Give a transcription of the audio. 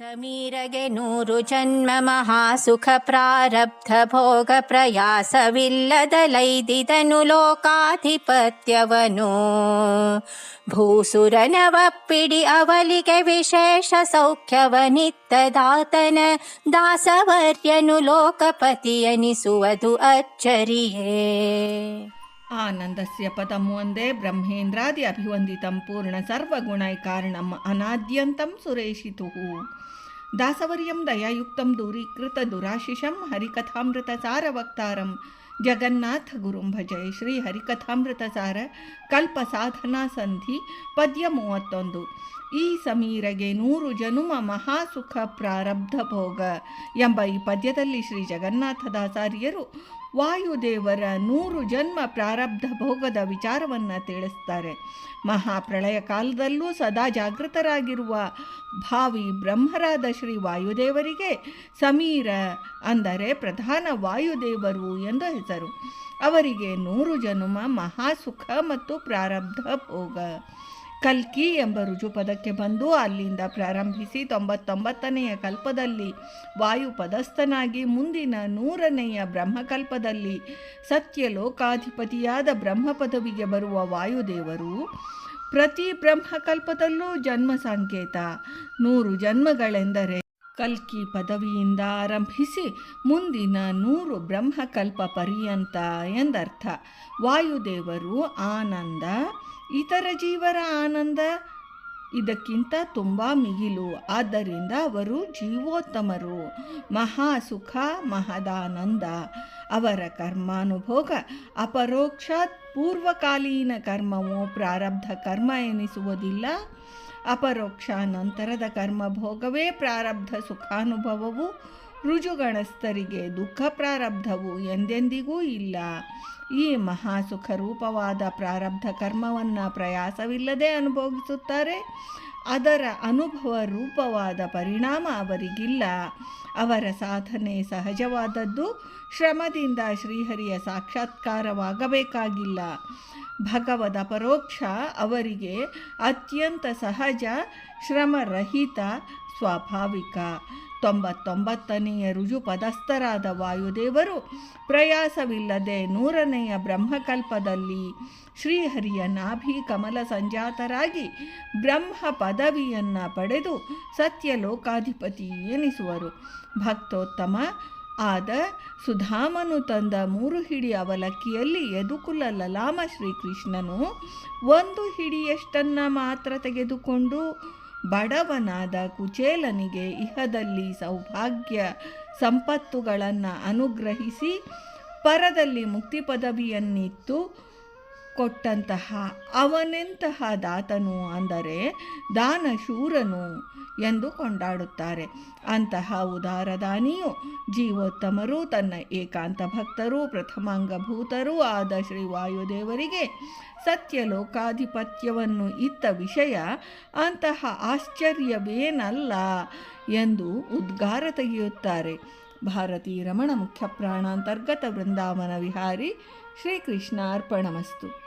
ಸಮೀರಗೆ ನೂರು ಜನ್ಮ ಮಹಾಸುಖ ಪ್ರಾರಬ್ಧ ಭೋಗ ಪ್ರಯಾಸವಿಲ್ಲದಲೈದಿದನು ಲೋಕಾಧಿಪತ್ಯವನು ಭೂಸುರನವಪ್ಪಿಡಿ ಅವಲಿಗೆ ವಿಶೇಷ ಸೌಖ್ಯವನಿತ್ತದಾತನ ದಾಸವರ್ಯನು ಲೋಕಪತಿಯನಿಸುವುದು ಅಚ್ಚರಿಯೇ आनन्दस्य पदं वंदे ब्रह्मेन्द्रादि अभिवन्दितं पूर्णसर्वगुणैकारणम् अनाद्यन्तं सुरेशितुः। दासवर्यं दयायुक्तं दूरीकृतदुराशिषं हरिकथामृतसारवक्तारं ಜಗನ್ನಾಥ ಗುರುಂಭಜಯ ಶ್ರೀ ಹರಿಕಥಾಮೃತ ಸಾರ ಕಲ್ಪ ಸಾಧನಾ ಸಂಧಿ, ಪದ್ಯ ಮೂವತ್ತೊಂದು. ಈ ಸಮೀರಗೆ ನೂರು ಜನುಮ ಮಹಾಸುಖ ಪ್ರಾರಬ್ಧ ಭೋಗ ಎಂಬ ಈ ಪದ್ಯದಲ್ಲಿ ಶ್ರೀ ಜಗನ್ನಾಥದಾಚಾರ್ಯರು ವಾಯುದೇವರ ನೂರು ಜನ್ಮ ಪ್ರಾರಬ್ಧ ಭೋಗದ ವಿಚಾರವನ್ನು ತಿಳಿಸ್ತಾರೆ. ಮಹಾಪ್ರಳಯ ಕಾಲದಲ್ಲೂ ಸದಾ ಜಾಗೃತರಾಗಿರುವ ಭಾವಿ ಬ್ರಹ್ಮರಾದ ಶ್ರೀ ವಾಯುದೇವರಿಗೆ ಸಮೀರ ಅಂದರೆ ಪ್ರಧಾನ ವಾಯುದೇವರು ಎಂದು ಅವರಿಗೆ ನೂರು ಜನುಮ, ಮಹಾಸುಖ ಮತ್ತು ಪ್ರಾರಬ್ಧ ಭೋಗ. ಕಲ್ಕಿ ಎಂಬ ರುಜುಪದಕ್ಕೆ ಬಂದು ಅಲ್ಲಿಂದ ಪ್ರಾರಂಭಿಸಿ ತೊಂಬತ್ತೊಂಬತ್ತನೆಯ ಕಲ್ಪದಲ್ಲಿ ವಾಯು ಪದಸ್ಥನಾಗಿ ಮುಂದಿನ ನೂರನೆಯ ಬ್ರಹ್ಮಕಲ್ಪದಲ್ಲಿ ಸತ್ಯ ಲೋಕಾಧಿಪತಿಯಾದ ಬ್ರಹ್ಮ ಪದವಿಗೆ ಬರುವ ವಾಯುದೇವರು ಪ್ರತಿ ಬ್ರಹ್ಮಕಲ್ಪದಲ್ಲೂ ಜನ್ಮ ಸಂಕೇತ. ನೂರು ಜನ್ಮಗಳೆಂದರೆ ಕಲ್ಕಿ ಪದವಿಯಿಂದ ಆರಂಭಿಸಿ ಮುಂದಿನ ನೂರು ಬ್ರಹ್ಮಕಲ್ಪ ಪರ್ಯಂತ ಎಂದರ್ಥ. ವಾಯುದೇವರು ಆನಂದ, ಇತರ ಜೀವರ ಆನಂದ, ಇದಕ್ಕಿಂತ ತುಂಬ ಮಿಗಿಲು. ಆದ್ದರಿಂದ ಅವರು ಜೀವೋತ್ತಮರು. ಮಹಾಸುಖ ಮಹದಾನಂದ. ಅವರ ಕರ್ಮಾನುಭೋಗ ಅಪರೋಕ್ಷಾತ್ ಪೂರ್ವಕಾಲೀನ ಕರ್ಮವು ಪ್ರಾರಬ್ಧ ಕರ್ಮ ಎನಿಸುವುದಿಲ್ಲ. ಅಪರೋಕ್ಷ ನಂತರದ ಕರ್ಮಭೋಗವೇ ಪ್ರಾರಬ್ಧ ಸುಖಾನುಭವವು. ರುಜುಗಣಸ್ಥರಿಗೆ ದುಃಖ ಪ್ರಾರಬ್ಧವು ಎಂದೆಂದಿಗೂ ಇಲ್ಲ. ಈ ಮಹಾಸುಖ ರೂಪವಾದ ಪ್ರಾರಬ್ಧ ಕರ್ಮವನ್ನು ಪ್ರಯಾಸವಿಲ್ಲದೆ ಅನುಭವಿಸುತ್ತಾರೆ ಅದರ ಅನುಭವ ರೂಪವಾದ ಪರಿಣಾಮ ಅವರಿಗಿಲ್ಲ. ಅವರ ಸಾಧನೆ ಸಹಜವಾದದ್ದು. ಶ್ರಮದಿಂದ ಶ್ರೀಹರಿಯ ಸಾಕ್ಷಾತ್ಕಾರವಾಗಬೇಕಾಗಿಲ್ಲ. ಭಗವದ ಪರೋಕ್ಷ ಅವರಿಗೆ ಅತ್ಯಂತ ಸಹಜ, ಶ್ರಮರಹಿತ, ಸ್ವಾಭಾವಿಕ. ತೊಂಬತ್ತೊಂಬತ್ತನೆಯ ರುಜು ಪದಸ್ಥರಾದ ವಾಯುದೇವರು ಪ್ರಯಾಸವಿಲ್ಲದೆ ನೂರನೆಯ ಬ್ರಹ್ಮಕಲ್ಪದಲ್ಲಿ ಶ್ರೀಹರಿಯ ನಾಭಿ ಕಮಲ ಸಂಜಾತರಾಗಿ ಬ್ರಹ್ಮ ಪದವಿಯನ್ನು ಪಡೆದು ಸತ್ಯ ಲೋಕಾಧಿಪತಿ ಎನಿಸುವರು. ಭಕ್ತೋತ್ತಮ, ಆದ ಸುಧಾಮನು ತಂದ ಮೂರು ಹಿಡಿ ಅವಲಕ್ಕಿಯಲ್ಲಿ ಯದುಕುಲ ಲಲಾಮ ಶ್ರೀಕೃಷ್ಣನು ಒಂದು ಹಿಡಿಯಷ್ಟನ್ನ ಮಾತ್ರ ತೆಗೆದುಕೊಂಡು ಬಡವನಾದ ಕುಚೇಲನಿಗೆ ಇಹದಲ್ಲಿ ಸೌಭಾಗ್ಯ ಸಂಪತ್ತುಗಳನ್ನು ಅನುಗ್ರಹಿಸಿ ಪರದಲ್ಲಿ ಮುಕ್ತಿ ಪದವಿಯನ್ನಿತ್ತು ಕೊಟ್ಟಂತಹ ಅವನೆಂತಹ ದಾತನು ಅಂದರೆ ದಾನಶೂರನು ಎಂದು ಕೊಂಡಾಡುತ್ತಾರೆ. ಅಂತಹ ಉದಾರದಾನಿಯು ಜೀವೋತ್ತಮರು, ತನ್ನ ಏಕಾಂತ ಭಕ್ತರು ಪ್ರಥಮಾಂಗಭೂತರೂ ಆದ ಶ್ರೀ ವಾಯುದೇವರಿಗೆ ಸತ್ಯ ಲೋಕಾಧಿಪತ್ಯವನ್ನು ಇತ್ತ ವಿಷಯ ಅಂತಹ ಆಶ್ಚರ್ಯವೇನಲ್ಲ ಎಂದು ಉದ್ಗಾರ ತೆಗೆಯುತ್ತಾರೆ. ಭಾರತೀ ರಮಣ ಮುಖ್ಯ ಪ್ರಾಣಾಂತರ್ಗತ ವೃಂದಾವನ ವಿಹಾರಿ ಶ್ರೀಕೃಷ್ಣ ಅರ್ಪಣಮಸ್ತು